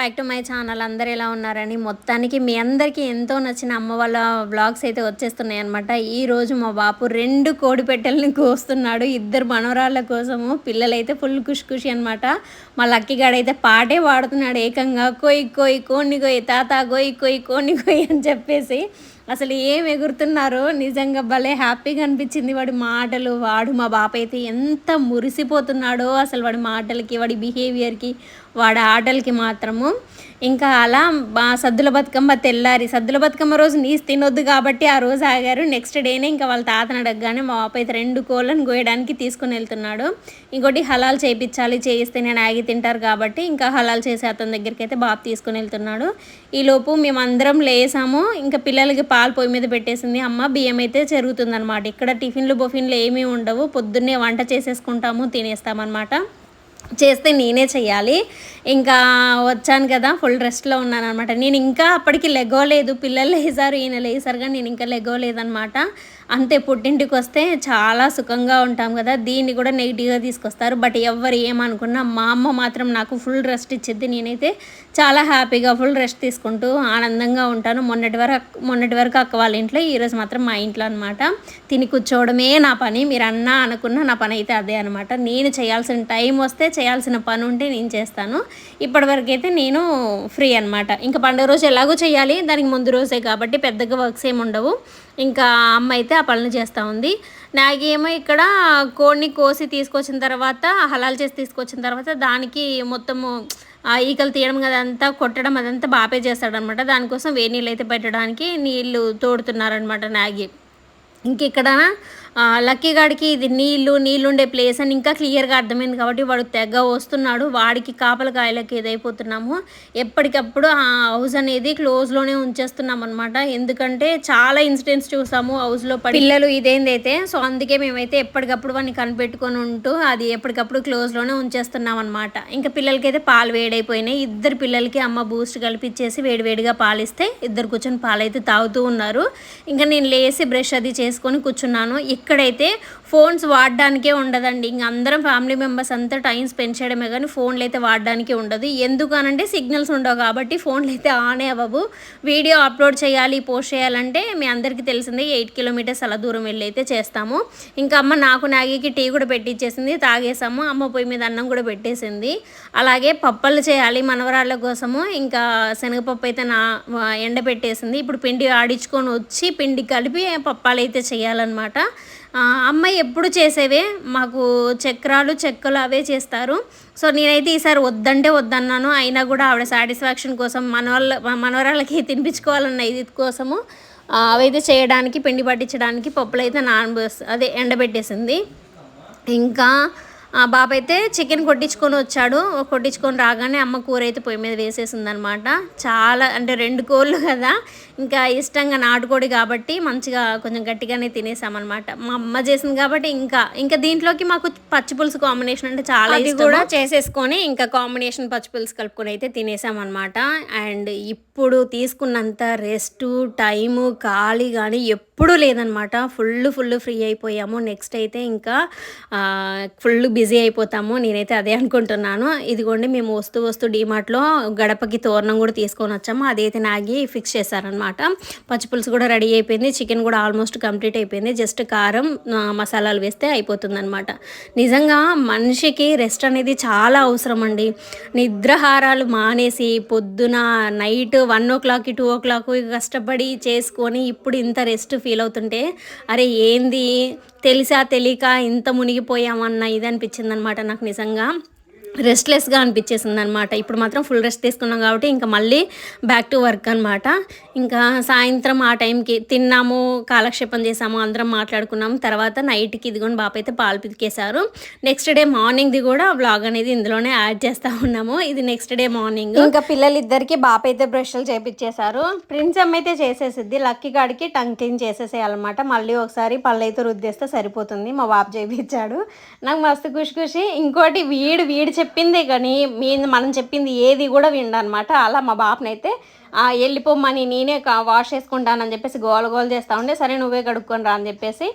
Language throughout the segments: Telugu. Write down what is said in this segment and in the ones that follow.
బ్యాక్ టు మై ఛానల్ అందరు ఎలా ఉన్నారని మొత్తానికి మీ అందరికీ ఎంతో నచ్చిన అమ్మ వాళ్ళ బ్లాగ్స్ అయితే వచ్చేస్తున్నాయి అనమాట ఈరోజు మా బాపు రెండు కోడి పెట్టెల్ని కోస్తున్నాడు. ఇద్దరు మనవరాళ్ళ కోసము పిల్లలైతే ఫుల్ ఖుషి ఖుషి అనమాట మా లక్కీగాడైతే పాటే పాడుతున్నాడు ఏకంగా. కోయి కోయి కోన్ని కోయి తాత కోయి కోయి కోన్ని కోయి అని చెప్పేసి అసలు ఏం ఎగురుతున్నారో నిజంగా భలే హ్యాపీగా అనిపించింది. వాడి మాటలు వాడు మా బాప అయితే ఎంత మురిసిపోతున్నాడో అసలు వాడి మాటలకి వాడి బిహేవియర్కి వాడి ఆటలకి మాత్రము. ఇంకా అలా మా సద్దుల బతుకమ్మ తెల్లారి సద్దుల బతుకమ్మ రోజు నీసు తినొద్దు కాబట్టి ఆ రోజు ఆగారు. నెక్స్ట్ డేనే ఇంకా వాళ్ళ తాతను అడగగానే మా బాప అయితే రెండు కోళ్ళను గోయడానికి తీసుకుని వెళ్తున్నాడు. ఇంకోటి హలాల్ చేయించాలి చేయిస్తే నేను ఆగి తింటారు కాబట్టి ఇంకా హలాల్ చేసే అతని దగ్గరికి అయితే బాబు తీసుకుని వెళ్తున్నాడు. ఈలోపు మేమందరం లేసాము. ఇంకా పిల్లలకి పాలు పొయ్యి మీద పెట్టేసింది. అమ్మ బియ్యం అయితే జరుగుతుందనమాట ఇక్కడ టిఫిన్లు బొఫిన్లు ఏమీ ఉండవు. పొద్దున్నే వంట చేసేసుకుంటాము తినేస్తామన్నమాట. చేస్తే నేనే చెయ్యాలి ఇంకా వచ్చాను కదా ఫుల్ రెస్ట్లో ఉన్నాను అనమాట నేను ఇంకా అప్పటికి లెగోలేదు పిల్లలు లేసారు ఈయన లేసారు కానీ నేను ఇంకా లెగోలేదనమాట అంతే పుట్టింటికి వస్తే చాలా సుఖంగా ఉంటాం కదా. దీన్ని కూడా నెగిటివ్గా తీసుకొస్తారు. బట్ ఎవరు ఏమనుకున్నా మా అమ్మ మాత్రం నాకు ఫుల్ రెస్ట్ ఇచ్చింది నేనైతే చాలా హ్యాపీగా ఫుల్ రెస్ట్ తీసుకుంటూ ఆనందంగా ఉంటాను. మొన్నటి వరకు మొన్నటి వరకు అక్క వాళ్ళ ఇంట్లో ఈరోజు మాత్రం మా ఇంట్లో అనమాట తిని కూర్చోవడమే నా పని మీరు అన్నా అనుకున్న నా పని అయితే అదే అనమాట నేను చేయాల్సిన టైం వస్తే చేయాల్సిన పని ఉంటే నేను చేస్తాను. ఇప్పటివరకు అయితే నేను ఫ్రీ అనమాట ఇంకా పండుగ రోజు ఎలాగో చేయాలి దానికి ముందు రోజే కాబట్టి పెద్దగా వర్క్స్ ఏమి ఉండవు. ఇంకా అమ్మ అయితే ఆ పనులు చేస్తూ ఉంది. నాకేమో ఇక్కడ కోడిని కోసి తీసుకొచ్చిన తర్వాత హలాల్ చేసి తీసుకొచ్చిన తర్వాత దానికి మొత్తము ఈకలు తీయడం అదంతా కొట్టడం అదంతా బాపే చేస్తాడనమాట దానికోసం వేడి నీళ్ళు అయితే పెట్టడానికి నీళ్ళు తోడుతున్నారనమాట నాగి ఇంక ఇక్కడ లక్కీ గాడికి ఇది నీళ్ళు నీళ్ళు ఉండే ప్లేస్ అని ఇంకా క్లియర్గా అర్థమైంది కాబట్టి వాడు తెగ వస్తున్నాడు. వాడికి కాపల కాయలకి ఇదైపోతున్నాము ఎప్పటికప్పుడు ఆ హౌస్ అనేది క్లోజ్లోనే ఉంచేస్తున్నాం అనమాట ఎందుకంటే చాలా ఇన్సిడెంట్స్ చూసాము హౌస్లో పడి. పిల్లలు ఇదేందైతే సో అందుకే మేమైతే ఎప్పటికప్పుడు వాడిని కనిపెట్టుకొని ఉంటూ అది ఎప్పటికప్పుడు క్లోజ్లోనే ఉంచేస్తున్నాం అనమాట ఇంకా పిల్లలకైతే పాలు వేడైపోయినాయి. ఇద్దరు పిల్లలకి అమ్మ బూస్ట్ కలిపిచ్చేసి వేడివేడిగా పాలిస్తే ఇద్దరు కూర్చొని పాలైతే తాగుతూ ఉన్నారు. ఇంకా నేను లేసి బ్రష్ అది చేసుకొని కూర్చున్నాను. ఇక్కడైతే ఫోన్స్ వాడడానికే ఉండదండి. ఇంక అందరం ఫ్యామిలీ మెంబర్స్ అంతా టైం స్పెండ్ చేయడమే కానీ ఫోన్లు అయితే వాడడానికి ఉండదు. ఎందుకనంటే సిగ్నల్స్ ఉండవు కాబట్టి ఫోన్లు అయితే ఆనే అవ్వవు. వీడియో అప్లోడ్ చేయాలి పోస్ట్ చేయాలంటే మీ అందరికీ తెలిసిందే ఎయిట్ కిలోమీటర్స్ అలా దూరం వెళ్ళి అయితే చేస్తాము. ఇంకా అమ్మ నాకు నాగికి టీ కూడా పెట్టించేసింది తాగేసాము. అమ్మ పొయ్యి మీద అన్నం కూడా పెట్టేసింది. అలాగే పప్పలు చేయాలి మనవరాళ్ళ కోసము. ఇంకా శనగపప్పు అయితే నా ఎండబెట్టేసింది. ఇప్పుడు పిండి ఆడించుకొని వచ్చి పిండి కలిపి పప్పాలు అయితే చేయాలన్నమాట. అమ్మాయి ఎప్పుడు చేసేవే? మాకు చక్రాలు చెక్కలు అవే చేస్తారు. సో నేనైతే ఈసారి వద్దంటే వద్దన్నాను. అయినా కూడా ఆవిడ సాటిస్ఫాక్షన్ కోసం మనవాళ్ళ మనవరాళ్ళకి తినిపించుకోవాలన్న ఇది కోసము అవైతే చేయడానికి పిండి పట్టించడానికి పప్పులు అయితే నాన్ అదే ఎండబెట్టేసింది. ఇంకా బాబు అయితే చికెన్ కొట్టించుకొని వచ్చాడు. కొట్టించుకొని రాగానే అమ్మ కూర అయితే పొయ్యి మీద వేసేసింది అనమాట చాలా అంటే రెండు కోళ్ళు కదా. ఇంకా ఇష్టంగా నాటుకోడి కాబట్టి మంచిగా కొంచెం గట్టిగానే తినేసామన్నమాట మా అమ్మ చేసింది కాబట్టి ఇంకా ఇంకా దీంట్లోకి మాకు పచ్చి పులుసు కాంబినేషన్ అంటే చాలా ఇది కూడా చేసేసుకొని ఇంకా కాంబినేషన్ పచ్చి పులుసు కలుపుకొని అయితే తినేసామన్నమాట అండ్ ఇప్పుడు తీసుకున్నంత రెస్ట్ టైము ఖాళీ కానీ ఎప్పుడూ లేదనమాట. ఫుల్ ఫుల్ ఫ్రీ అయిపోయాము. నెక్స్ట్ అయితే ఇంకా ఫుల్ బిజీ అయిపోతాము. నేనైతే అదే అనుకుంటున్నాను. ఇదిగోండి మేము వస్తూ వస్తూ డీమార్ట్లో గడపకి తోరణం కూడా తీసుకొని వచ్చాము. అదైతే నాగి ఫిక్స్ చేశారనమాట. పచ్చిపులుసు కూడా రెడీ అయిపోయింది. చికెన్ కూడా ఆల్మోస్ట్ కంప్లీట్ అయిపోయింది. జస్ట్ కారం మసాలాలు వేస్తే అయిపోతుందన్నమాట నిజంగా మనిషికి రెస్ట్ అనేది చాలా అవసరం అండి. నిద్రహారాలు మానేసి పొద్దున నైట్ వన్ ఓ క్లాక్కి టూ ఓ క్లాక్ కష్టపడి చేసుకొని ఇప్పుడు ఇంత రెస్ట్ ఫీల్ ఫీల్ అవుతుంటే అరే ఏంది? తెలిసా తెలియక ఇంత మునిగిపోయామన్న ఇది అనిపించింది అనమాట నాకు నిజంగా. రెస్ట్లెస్గా అనిపించేసింది అనమాట ఇప్పుడు మాత్రం ఫుల్ రెస్ట్ తీసుకున్నాం కాబట్టి ఇంకా మళ్ళీ బ్యాక్ టు వర్క్ అనమాట ఇంకా సాయంత్రం ఆ టైంకి తిన్నాము కాలక్షేపం చేసాము అందరం మాట్లాడుకున్నాము. తర్వాత నైట్కి ఇదిగోని బాప అయితే పాలు పితికేశారు. నెక్స్ట్ డే మార్నింగ్ది కూడా వ్లాగ్ అనేది ఇందులోనే యాడ్ చేస్తూ ఉన్నాము. ఇది నెక్స్ట్ డే మార్నింగ్ ఇంకా పిల్లలిద్దరికి బాప అయితే బ్రష్లు చేపించేశారు ప్రిన్స్ అమ్మ అయితే చేసేసిద్ది. లక్కీ గాడికి టంగ్ క్లీన్ చేసేసేయాలన్నమాట. మళ్ళీ ఒకసారి పళ్ళు అయితే రుద్దేస్తే సరిపోతుంది. మా బాబు చేయించాడు నాకు మస్తు ఖుషి ఖుషి. ఇంకోటి వీడు వీడు చెప్పిందే కానీ మీ మనం చెప్పింది ఏది కూడా విండనమాట అలా మా బాపనైతే ఆ, వెళ్ళిపోమ్మని నేనే వాష్ చేసుకుంటానని చెప్పేసి గోల గోల చేస్తా ఉండే సరే నువ్వే కడుక్కొని రా అని చెప్పేసి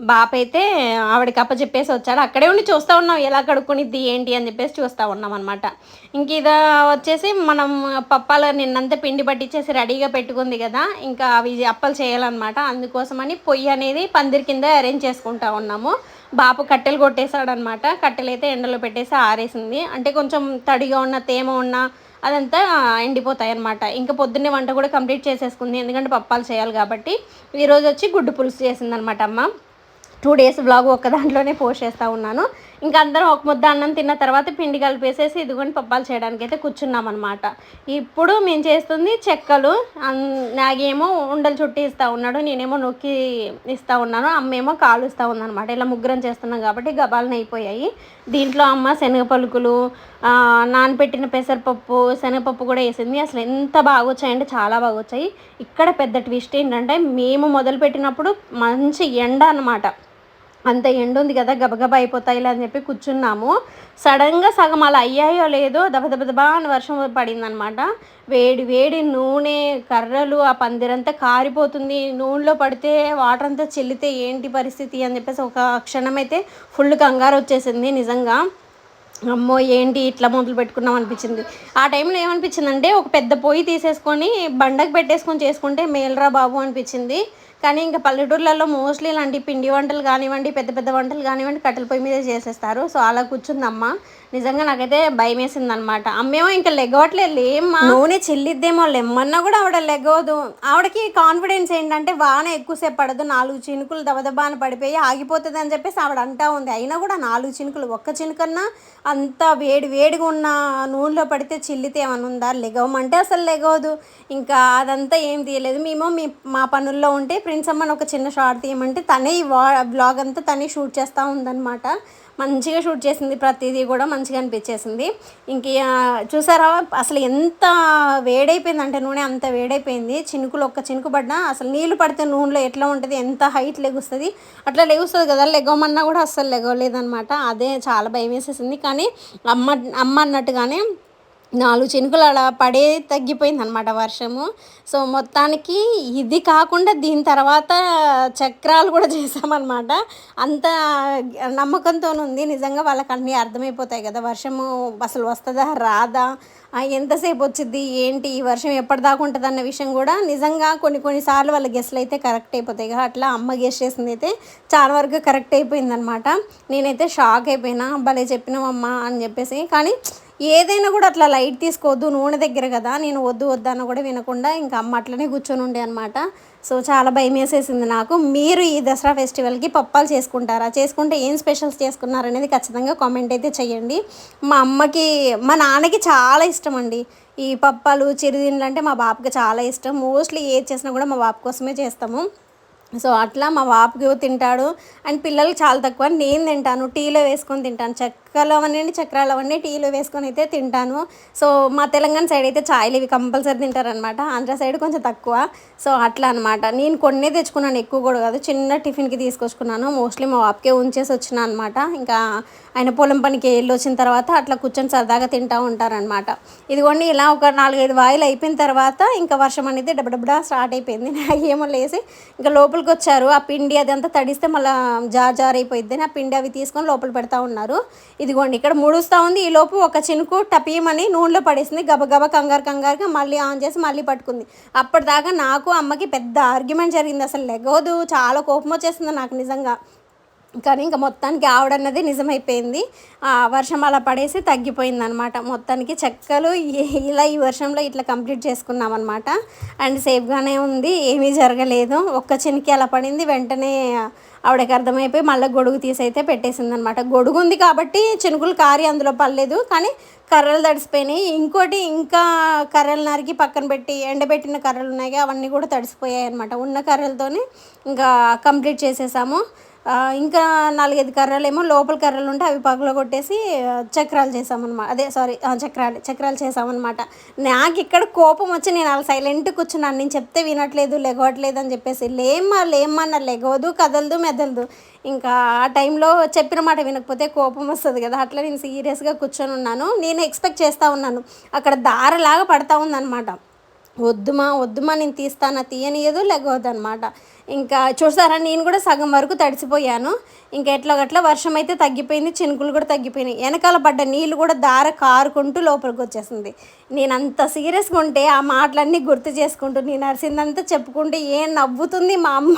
బాప అయితే ఆవిడకి అప్ప చెప్పేసి వచ్చాడు అక్కడే ఉండి చూస్తూ ఉన్నాం ఎలా కడుక్కునిద్ది ఏంటి అని చెప్పేసి చూస్తూ ఉన్నాం అనమాట ఇంక ఇదా వచ్చేసి మనం పప్పాలు నిన్నంతా పిండి పట్టించేసి రెడీగా పెట్టుకుంది కదా ఇంకా అవి అప్పలు చేయాలన్నమాట అందుకోసమని పొయ్యి అనేది పందిరి కింద అరేంజ్ చేసుకుంటా ఉన్నాము. బాపు కట్టెలు కొట్టేశాడనమాట. కట్టెలు అయితే ఎండలో పెట్టేసి ఆరేసింది. అంటే కొంచెం తడిగా ఉన్న తేమ ఉన్న అదంతా ఎండిపోతాయి అనమాట ఇంకా పొద్దున్నే వంట కూడా కంప్లీట్ చేసేసుకుంది. ఎందుకంటే పప్పాలు చేయాలి కాబట్టి. ఈరోజు వచ్చి గుడ్డు పులుసు చేసిందనమాట అమ్మ. టూ డేస్ బ్లాగ్ ఒక్క దాంట్లోనే పోస్ట్ చేస్తూ ఉన్నాను. ఇంకా అందరం ఒక ముద్ద అన్నం తిన్న తర్వాత పిండి కలిపేసేసి ఇదిగోని పప్పాలు చేయడానికి అయితే కూర్చున్నాం అనమాట ఇప్పుడు మేము చేస్తుంది చెక్కలు నాగేమో ఉండలు చుట్టి ఇస్తూ ఉన్నాడు నేనేమో నొక్కి ఇస్తూ ఉన్నాను అమ్మేమో కాలు ఇస్తూ ఉందన్నమాట. ఇలా ముగ్గురం చేస్తున్నాం కాబట్టి గబాలను అయిపోయాయి. దీంట్లో అమ్మ శనగ పలుకులు నానపెట్టిన నానబెట్టిన పెసరపప్పు శనగపప్పు కూడా వేసింది. అసలు ఎంత బాగా వచ్చాయంటే చాలా బాగా వచ్చాయి ఇక్కడ పెద్ద ట్విస్ట్ ఏంటంటే మేము మొదలుపెట్టినప్పుడు మంచి ఎండ అనమాట అంత ఎండ ఉంది కదా గబగబా అయిపోతాయిలే అని చెప్పి కూర్చున్నాము. సడన్గా సగం అలా అయ్యాయో లేదో దబదబదబా అని వర్షం పడిందనమాట. వేడి వేడి నూనె కర్రలు ఆ పందిరంతా కారిపోతుంది. నూనెలో పడితే వాటర్ అంతా చెల్లితే ఏంటి పరిస్థితి అని చెప్పేసి ఒక క్షణం అయితే ఫుల్ కంగారు వచ్చేసింది నిజంగా. అమ్మో ఏంటి ఇట్లా మొదలు పెట్టుకున్నాం అనిపించింది. ఆ టైంలో ఏమనిపించిందంటే ఒక పెద్ద పొయ్యి తీసేసుకొని బండకు పెట్టేసుకొని చేసుకుంటే మేలరా బాబు అనిపించింది. కానీ ఇంకా పల్లెటూర్లలో మోస్ట్లీ ఇలాంటి పిండి వంటలు కానివ్వండి పెద్ద పెద్ద వంటలు కానివ్వండి కట్టెల పొయ్యి మీదే చేసేస్తారు. సో అలా కూర్చుందమ్మ. నిజంగా నాకైతే భయం వేసింది అనమాట అమ్మేమో ఇంకా లెగ్గవట్లేదు ఏమ్మా? నూనె చెల్లిద్దేమో లెమ్మన్నా కూడా ఆవిడ లెగవదు. ఆవిడకి కాన్ఫిడెన్స్ ఏంటంటే వాన ఎక్కువసేపు పడదు. నాలుగు చినుకులు దబదబాన పడిపోయి ఆగిపోతుంది అని చెప్పేసి ఆవిడ అంటా ఉంది. అయినా కూడా నాలుగు చినుకులు ఒక్క చినుకన్నా అంత వేడి వేడిగా ఉన్న నూనెలో పడితే చిల్లితే ఏమన్నా ఉందా? లెగవమంటే అసలు లెగవదు. ఇంకా అదంతా ఏం తీయలేదు. మేము మీ మా పనుల్లో ఉంటే ఫ్రెండ్స్ అమ్మని ఒక చిన్న షార్ట్ తీయమంటే తనే ఈ వా బ్లాగ్ అంతా తనే షూట్ చేస్తూ ఉందన్నమాట. మంచిగా షూట్ చేసింది ప్రతిదీ కూడా మంచిగా అనిపించేసింది. ఇంక చూసారా? అసలు ఎంత వేడైపోయిందంటే నూనె అంత వేడైపోయింది. చినుకులు ఒక్క చినుకు పడినా అసలు నీళ్ళు పడితే నూనెలో ఎట్లా ఉంటుంది ఎంత హైట్ లెగుస్తుంది? అట్లా లెగుస్తుంది కదా లెగవమన్నా కూడా అస్సలు లెగవలేదన్నమాట. అదే చాలా భయం వేసేసింది. కానీ అమ్మ అమ్మ అన్నట్టుగానే నాలుగు చినుకులు అలా పడే తగ్గిపోయింది అనమాట వర్షము. సో మొత్తానికి ఇది కాకుండా దీని తర్వాత చక్రాలు కూడా చేసామన్నమాట అంత నమ్మకంతో ఉంది నిజంగా వాళ్ళకి అన్నీ అర్థమైపోతాయి కదా. వర్షము అసలు వస్తుందా రాదా? ఎంతసేపు వచ్చింది ఏంటి? ఈ వర్షం ఎప్పటిదాకా ఉంటుంది అన్న విషయం కూడా నిజంగా కొన్ని కొన్నిసార్లు వాళ్ళ గెస్ట్లు అయితే కరెక్ట్ అయిపోతాయి. కదా అట్లా అమ్మ గెస్ట్ చేసింది అయితే చాలా వరకు కరెక్ట్ అయిపోయిందనమాట నేనైతే షాక్ అయిపోయినా. భలే చెప్పినావమ్మా అని చెప్పేసి. కానీ ఏదైనా కూడా అట్లా లైట్ తీసుకోవద్దు నూనె దగ్గర కదా నేను వద్దు వద్దు అన్న కూడా వినకుండా ఇంకా అమ్మ అట్లనే కూర్చొని ఉండే అనమాట సో చాలా భయం వేసేసింది నాకు. మీరు ఈ దసరా ఫెస్టివల్కి పప్పాలు చేసుకుంటారా? చేసుకుంటే ఏం స్పెషల్స్ చేసుకున్నారనేది ఖచ్చితంగా కామెంట్ అయితే చేయండి. మా అమ్మకి మా నాన్నకి చాలా ఇష్టం అండి. ఈ పప్పాలు చిరుదిండ్లు అంటే మా బాబుకి చాలా ఇష్టం. మోస్ట్లీ ఏది చేసినా కూడా మా బాబు కోసమే చేస్తాము. సో అట్లా మా వాపుకి తింటాడు. అండ్ పిల్లలకి చాలా తక్కువ. నేను తింటాను. టీలో వేసుకొని తింటాను. చక్కలు అవన్నీ చక్రాలు అవన్నీ టీలో వేసుకొని అయితే తింటాను. సో మా తెలంగాణ సైడ్ అయితే చాయ్లు ఇవి కంపల్సరీ తింటారనమాట ఆంధ్ర సైడ్ కొంచెం తక్కువ. సో అట్లా అనమాట నేను కొన్నే తెచ్చుకున్నాను. ఎక్కువ కూడా కాదు. చిన్న టిఫిన్కి తీసుకొచ్చుకున్నాను. మోస్ట్లీ మా వాపుకే ఉంచేసి వచ్చిన అనమాట ఇంకా ఆయన పొలం పనికి వెళ్ళి వచ్చిన తర్వాత అట్లా కూర్చొని సరదాగా తింటూ ఉంటారనమాట ఇదిగోండి ఇలా ఒక నాలుగైదు వాయిలు అయిపోయిన తర్వాత ఇంకా వర్షం అనేది డబ్బడబ్బడా స్టార్ట్ అయిపోయింది. ఏమో లేసి ఇంకా లోపలికి వచ్చారు. ఆ పిండి అదంతా తడిస్తే మళ్ళీ జార్ జార్ అయిపోయింది ఆ పిండి అవి తీసుకొని లోపల పెడతా ఉన్నారు. ఇదిగోండి ఇక్కడ ముడుస్తూ ఉంది. ఈ లోపు ఒక చినుకు టపీమని నూనెలో పడేసింది. గబగబ కంగారు కంగారుగా మళ్ళీ ఆన్ చేసి మళ్ళీ పట్టుకుంది. అప్పటిదాకా నాకు అమ్మకి పెద్ద ఆర్గ్యుమెంట్ జరిగింది. అసలు లెగవదు. చాలా కోపం వచ్చేసింది నాకు నిజంగా. కానీ ఇంకా మొత్తానికి ఆవిడన్నది నిజమైపోయింది. వర్షం అలా పడేసి తగ్గిపోయింది అనమాట మొత్తానికి చెక్కలు ఇలా ఈ వర్షంలో ఇట్లా కంప్లీట్ చేసుకున్నాం అనమాట అండ్ సేఫ్గానే ఉంది ఏమీ జరగలేదు. ఒక్క చినికి అలా పడింది వెంటనే ఆవిడకి అర్థమైపోయి మళ్ళీ గొడుగు తీసి అయితే పెట్టేసింది అనమాట గొడుగు ఉంది కాబట్టి చినుకులు కారి అందులో పడలేదు. కానీ కర్రలు తడిసిపోయినాయి. ఇంకోటి ఇంకా కర్రలు నరికి పక్కన పెట్టి ఎండబెట్టిన కర్రలు ఉన్నాయి. అవన్నీ కూడా తడిసిపోయాయి అనమాట ఉన్న కర్రలతోనే ఇంకా కంప్లీట్ చేసేసాము. ఇంకా నాలుగైదు కర్రలు ఏమో లోపల కర్రలు ఉంటే అవి పగలో కొట్టేసి చక్రాలు చేసామన్నమాట అదే సారీ చక్రాలు చక్రాలు చేసామన్నమాట నాకు ఇక్కడ కోపం వచ్చి నేను అలా సైలెంట్ కూర్చున్నాను. నేను చెప్తే వినట్లేదు లెగవట్లేదు అని చెప్పేసి లేమ్మా లేమ్మా నా లెగవదు కదలదు మెదలదు. ఇంకా ఆ టైంలో చెప్పిన మాట వినకపోతే కోపం వస్తుంది కదా. అట్లా నేను సీరియస్గా కూర్చొని ఉన్నాను. నేను ఎక్స్పెక్ట్ చేస్తూ ఉన్నాను. అక్కడ దారలాగా పడతా ఉందన్నమాట. వద్దుమా వద్దుమా నేను తీస్తానా తీయనియదు లేకపోతే అనమాట ఇంకా చూసారా నేను కూడా సగం వరకు తడిసిపోయాను. ఇంకా ఎట్లా గట్లా వర్షం అయితే తగ్గిపోయింది చినుకులు కూడా తగ్గిపోయినాయి. వెనకాల పడ్డ నీళ్ళు కూడా దార కారుకుంటూ లోపలికి వచ్చేసింది. నేను అంత సీరియస్గా ఉంటే ఆ మాటలన్నీ గుర్తు చేసుకుంటూ నేను అరిసిందంతా చెప్పుకుంటే ఏం నవ్వుతుంది మా అమ్మ?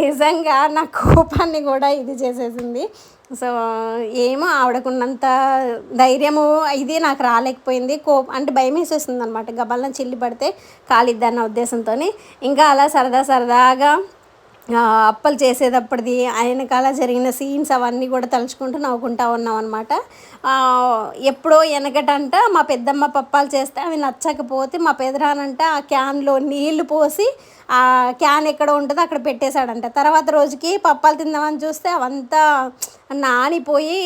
నిజంగా నా కోపాన్ని కూడా ఇది చేసేసింది. సో ఏమో ఆవిడకున్నంత ధైర్యము ఇది నాకు రాలేకపోయింది. కో అంటే భయం వేసేస్తుంది అనమాట గబాలను చిల్లి పడితే కాలిద్దన్న ఉద్దేశంతో ఇంకా అలా సరదా సరదాగా అప్పలు చేసేటప్పటిది ఆయనకాల జరిగిన సీన్స్ అవన్నీ కూడా తలుచుకుంటూ నవ్వుకుంటా ఉన్నాం అనమాట ఎప్పుడో వెనకటంట మా పెద్దమ్మ పప్పాలు చేస్తే అవి నచ్చకపోతే మా పెదరానంట ఆ క్యాన్లో నీళ్ళు పోసి క్యాన్ ఎక్కడ ఉంటుందో అక్కడ పెట్టేశాడంట. తర్వాత రోజుకి పప్పాలు తిందామని చూస్తే అవంతా నానిపోయి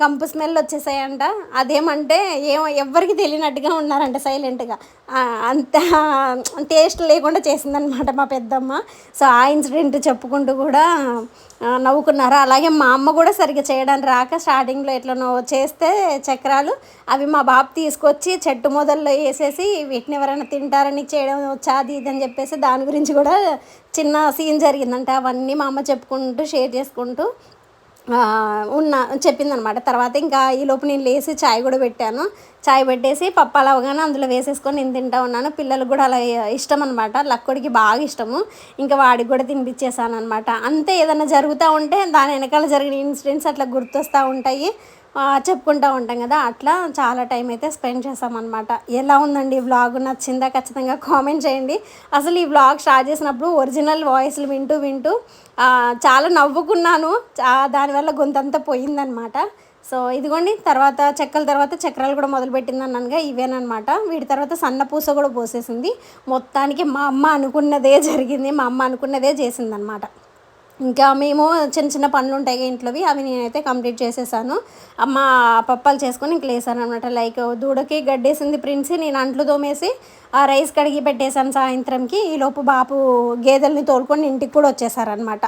కంపు స్మెల్ వచ్చేసాయంట. అదేమంటే ఏమో ఎవ్వరికి తెలియనట్టుగా ఉన్నారంట సైలెంట్గా. అంత టేస్ట్ లేకుండా చేసిందనమాట మా పెద్దమ్మ. సో ఆ ఇన్సిడెంట్ చెప్పుకుంటూ కూడా నవ్వుకున్నారు. అలాగే మా అమ్మ కూడా సరిగ్గా చేయడానికి రాక స్టార్టింగ్లో ఎట్లనో చేస్తే చక్రాలు అవి మా బాబు తీసుకొచ్చి చెట్టు మొదల్లో వేసేసి వీటిని ఎవరైనా తింటారని చేయడం వచ్చా అది ఇది అని చెప్పేసి దాని గురించి కూడా చిన్న సీన్ జరిగిందంట. అవన్నీ మా అమ్మ చెప్పుకుంటూ షేర్ చేసుకుంటూ ఉన్న చెప్పిందనమాట తర్వాత ఇంకా ఈ లోపు నేను లేచి చాయ్ కూడా పెట్టాను. చాయ్ పెట్టేసి పప్పాలు అవగానే అందులో వేసేసుకొని నేను తింటా ఉన్నాను. పిల్లలకు కూడా అలా ఇష్టం అనమాట లక్కుడికి బాగా ఇష్టము. ఇంకా వాడికి కూడా తినిపించేసాను అనమాట అంతే ఏదైనా జరుగుతూ ఉంటే దాని వెనకాల జరిగిన ఇన్సిడెంట్స్ అట్లా గుర్తొస్తూ ఉంటాయి. చెప్పుకుంటూ ఉంటాం కదా అట్లా చాలా టైం అయితే స్పెండ్ చేసామన్నమాట ఎలా ఉందండి ఈ వ్లాగ్ నచ్చిందా? ఖచ్చితంగా కామెంట్ చేయండి. అసలు ఈ వ్లాగ్ స్టార్ట్ చేసినప్పుడు ఒరిజినల్ వాయిస్లు వింటూ వింటూ చాలా నవ్వుకున్నాను. దానివల్ల గొంతంతా పోయిందనమాట సో ఇదిగోండి తర్వాత చెక్కల తర్వాత చక్రాలు కూడా మొదలుపెట్టింది అన్నానుగా ఇవేనమాట వీటి తర్వాత సన్న పూస కూడా పోసేసింది. మొత్తానికి మా అమ్మ అనుకున్నదే జరిగింది మా అమ్మ అనుకున్నదే చేసిందనమాట ఇంకా మేము చిన్న చిన్న పనులు ఉంటాయి ఇంట్లోవి అవి నేనైతే కంప్లీట్ చేసేసాను. అమ్మ పప్పాలు చేసుకొని ఇంక లేసాను అనమాట లైక్ దూడకి గడ్డేసింది ప్రిన్సి నేను అంట్లు తోమేసి ఆ రైస్ కడిగి పెట్టేశాను సాయంత్రంకి. ఈలోపు బాపు గేదెల్ని తోలుకొని ఇంటికి కూడా వచ్చేసారనమాట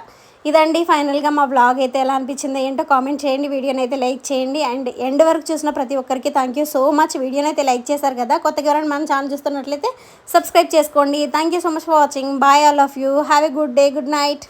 ఇదండి ఫైనల్గా మా బ్లాగ్ అయితే ఎలా అనిపించింది ఏంటో కామెంట్ చేయండి. వీడియోని అయితే లైక్ చేయండి. అండ్ ఎండ్ వరకు చూసిన ప్రతి ఒక్కరికి థ్యాంక్ యూ సో మచ్ వీడియోని అయితే లైక్ చేశారు కదా. కొత్తగా ఎవరైనా మనం ఛానల్ చూస్తున్నట్లయితే సబ్స్క్రైబ్ చేసుకోండి. Thank you so much for watching bye all of you have a good day good night